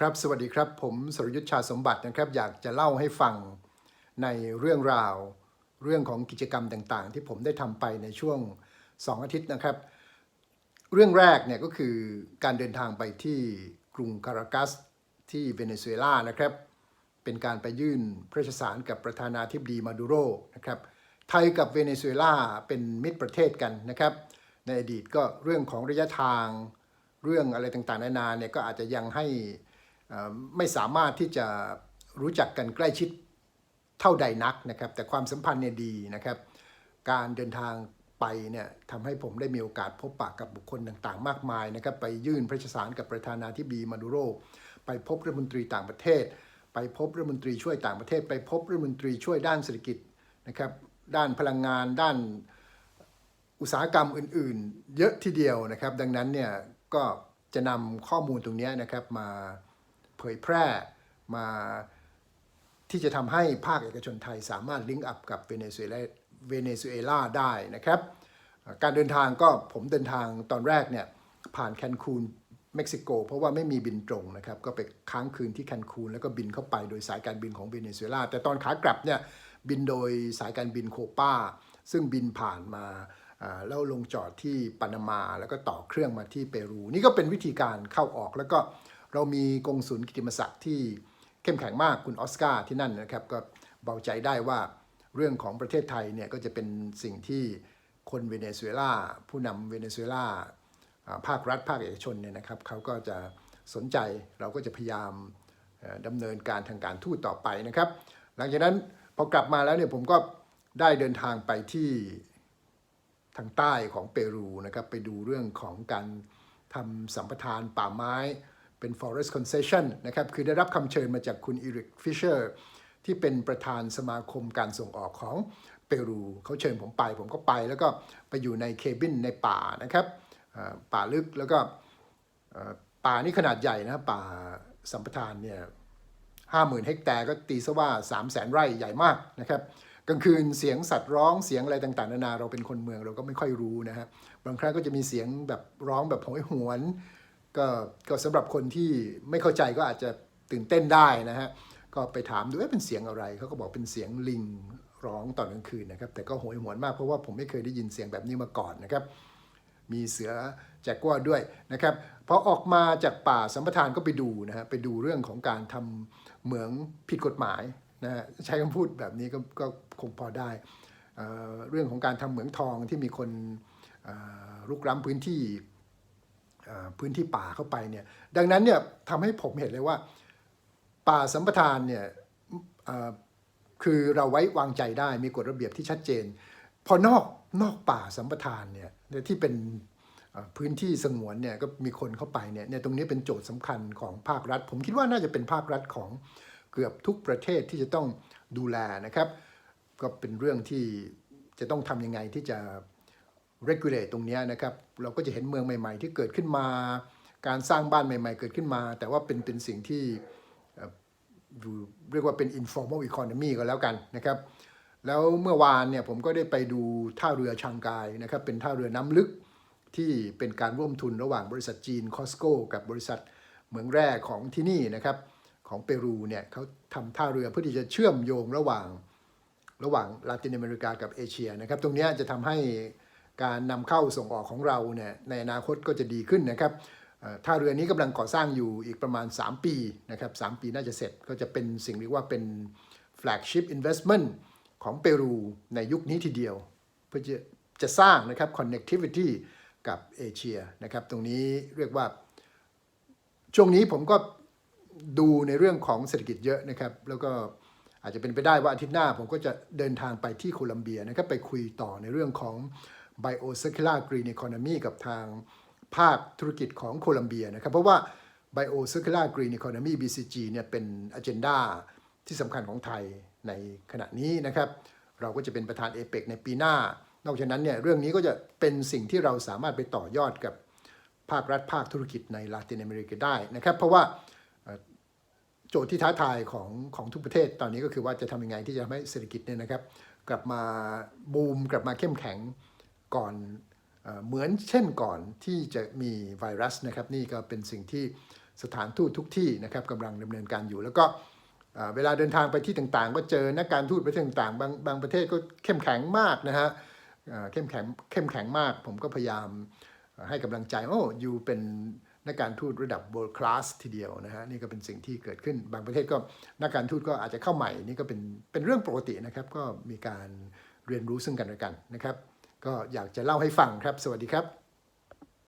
ครับสวัสดีครับ ผมสรยุทธชาสมบัตินะครับ อยากจะเล่าให้ฟังในเรื่องราว เรื่องของกิจกรรมต่างๆ ที่ผมได้ทำไปในช่วง 2 อาทิตย์นะครับ เรื่องแรกเนี่ยก็คือการเดินทางไปที่กรุงคารากัสที่เวเนซุเอลานะครับ เป็นการไปยื่นพระราชสารกับประธานาธิบดีมาดูโรนะครับ ไทยกับเวเนซุเอลาเป็นมิตรประเทศกันนะครับ ในอดีตก็เรื่องของระยะทาง เรื่องอะไรต่างๆ นานาเนี่ยก็อาจจะยังให้ ไม่สามารถที่จะรู้จักกันใกล้ชิดเท่าใดนักนะครับ แต่ความสัมพันธ์เนี่ยดีนะครับ การเดินทางไปเนี่ยทำให้ผมได้มีโอกาสพบปะกับบุคคลต่างๆ มากมายนะครับ ไปยื่นพระราชสารกับประธานาธิบดีมาดูโร ไปพบรัฐมนตรีต่างประเทศ ไปพบรัฐมนตรีช่วยต่างประเทศ ไปพบรัฐมนตรีช่วยด้านเศรษฐกิจนะครับ ด้านพลังงาน ด้านอุตสาหกรรมอื่น ๆ เยอะทีเดียวนะครับ ดังนั้นเนี่ยก็จะนำข้อมูลตรงนี้นะครับมา เผยแพร่มาที่จะทำให้ภาคเอกชนไทยสามารถลิงก์อัพกับเวเนซุเอลาเวเนซุเอลาได้นะครับ การเดินทางก็ผมเดินทางตอนแรกเนี่ยผ่านแคนคูนเม็กซิโก เพราะว่าไม่มีบินตรงนะครับ ก็ไปค้างคืนที่แคนคูนแล้วก็บินเข้าไปโดยสายการบินของเวเนซุเอลาแต่ตอนขากลับเนี่ยบินโดยสายการบินโคปาซึ่งบินผ่านมาแล้วลงจอดที่ปานามา แล้วก็ต่อเครื่องมาที่เปรู นี่ก็เป็นวิธีการเข้าออกแล้วก็ เรามีกงสุลกิติมศักดิ์ที่เข้มแข็งมากคุณออสการ์ที่นั่นนะครับก็เบาใจได้ว่าเรื่องของประเทศไทยเนี่ยก็จะเป็นสิ่งที่คนเวเนซุเอลาผู้นำเวเนซุเอลาอ่าภาครัฐภาคเอกชนเนี่ยนะครับเขาก็จะสนใจเราก็จะพยายามดำเนินการทางการทูตต่อไปนะครับ หลังจากนั้นพอกลับมาแล้วเนี่ยผมก็ได้เดินทางไปที่ทางใต้ของเปรูนะครับไปดูเรื่องของการทำสัมปทานป่าไม้ เป็น forest concession นะครับคือได้รับคำเชิญมาจากคุณอีริกฟิชเชอร์ที่เป็นประธานสมาคมการส่งออกของเปรูเขาเชิญผมไป ผมก็ไปแล้วก็ไปอยู่ในเคบินในป่านะครับป่าลึกแล้วก็ป่านี่ขนาดใหญ่นะป่าสัมปทานเนี่ยห้าหมื่นเฮกแตร์ก็ตีซะว่า3 0 0แสนไร่ใหญ่มากนะครับกลางคืนเสียงสัตว์ร้องเสียงอะไรต่างๆนานาเราเป็นคนเมืองเราก็ไม่ค่อยรู้นะฮะบางครั้งก็จะมีเสียงแบบร้องแบบโหยหวน ก็ก็สำหรับคนที่ไม่เข้าใจก็อาจจะตื่นเต้นได้นะฮะก็ไปถามดูว่าเป็นเสียงอะไรเขาก็บอกเป็นเสียงลิงร้องตอนกลางคืนนะครับ แต่ก็โหยหวนมากเพราะว่าผมไม่เคยได้ยินเสียงแบบนี้มาก่อนนะครับ มีเสือแจ็กกัวด้วยนะครับพอออกมาจากป่าสัมปทานก็ไปดูนะฮะไปดูเรื่องของการทำเหมืองผิดกฎหมายนะฮะใช้คำพูดแบบนี้ก็ก็คงพอได้เอ่อเรื่องของการทำเหมืองทองที่มีคนเอ่อรุกล้ำพื้นที่ พื้นที่ป่าเข้าไปเนี่ยดังนั้นเนี่ยทำให้ผมเห็นเลยว่า ป่าสัมปทานเนี่ยคือเราไว้วางใจได้มีกฎระเบียบที่ชัดเจน พอนอกนอกป่าสัมปทานเนี่ยที่เป็นพื้นที่สงวนเนี่ยก็มีคนเข้าไปเนี่ยเนี่ยตรงนี้เป็นโจทย์สำคัญของภาครัฐ ผมคิดว่าน่าจะเป็นภาครัฐของเกือบทุกประเทศที่จะต้องดูแลนะครับ ก็เป็นเรื่องที่จะต้องทำยังไงที่จะ regulate ตรงนี้นะครับ เราก็จะเห็นเมืองใหม่ ๆ ที่เกิดขึ้นมา การสร้างบ้านใหม่ ๆ เกิดขึ้นมา แต่ว่าเป็นเป็นสิ่งที่อยู่เรียกว่าเป็น informal economy ก็แล้วกันนะครับ แล้วเมื่อวานเนี่ยผมก็ได้ไปดูท่าเรือชางกายนะครับ เป็นท่าเรือน้ำลึกที่เป็นการร่วมทุนระหว่างบริษัทจีนคอสโก้กับบริษัทเหมืองแร่ของที่นี่นะครับของเปรูเนี่ยเขาทำท่าเรือเพื่อที่จะเชื่อมโยงระหว่างระหว่างลาตินอเมริกากับเอเชียนะครับ ตรงนี้จะทำให้ การนำเข้าส่งออกของเราเนี่ยในอนาคตก็จะดีขึ้นนะครับท่าเรือนี้กำลังก่อสร้างอยู่อีกประมาณ 3 ปีนะครับ3ปีน่าจะเสร็จก็จะเป็นสิ่งเรียกว่าเป็น flagship investment ของเปรูในยุคนี้ทีเดียว เพื่อจะจะสร้างนะครับ connectivity กับเอเชียนะครับ ตรงนี้เรียกว่าช่วงนี้ผมก็ดูในเรื่องของเศรษฐกิจเยอะนะครับ แล้วก็อาจจะเป็นไปได้ว่าอาทิตย์หน้าผมก็จะเดินทางไปที่โคลัมเบียนะครับ ไปคุยต่อในเรื่องของ Biocircular Green Economy กับทางภาคธุรกิจของโคลัมเบียนะครับ เพราะว่า Biocircular Green Economy BCG เนี่ยเป็น agenda ที่สำคัญของไทยในขณะนี้นะครับ เราก็จะเป็นประธานเอเปกในปีหน้า นอกจากนั้นเนี่ยเรื่องนี้ก็จะเป็นสิ่งที่เราสามารถไปต่อยอดกับภาครัฐภาคธุรกิจในลาตินอเมริกาได้นะครับ เพราะว่าโจทย์ที่ท้าทายของของทุกประเทศตอนนี้ก็คือว่าจะทำยังไงที่จะทำให้เศรษฐกิจเนี่ยนะครับ กลับมาบูมกลับมาเข้มแข็ง ก่อนเหมือนเช่นก่อนที่จะมีไวรัสนะครับนี่ก็เป็นสิ่งที่สถานทูตทุกที่นะครับกำลังดำเนินการอยู่ แล้วก็เวลาเดินทางไปที่ต่างๆ ก็เจอนักการทูตประเทศต่างๆบางบางประเทศก็เข้มแข็งมากนะฮะเข้มแข็งเข้มแข็งมาก ผมก็พยายามให้กำลังใจโอ้อยู่เป็นนักการทูตระดับ world class ทีเดียวนะฮะนี่ก็เป็นสิ่งที่เกิดขึ้น บางประเทศก็นักการทูตก็อาจจะเข้าใหม่นี่ก็เป็นเป็นเรื่องปกตินะครับก็มีการเรียนรู้ซึ่งกันและกันนะครับ ก็อยากจะเล่าให้ฟังครับ สวัสดีครับ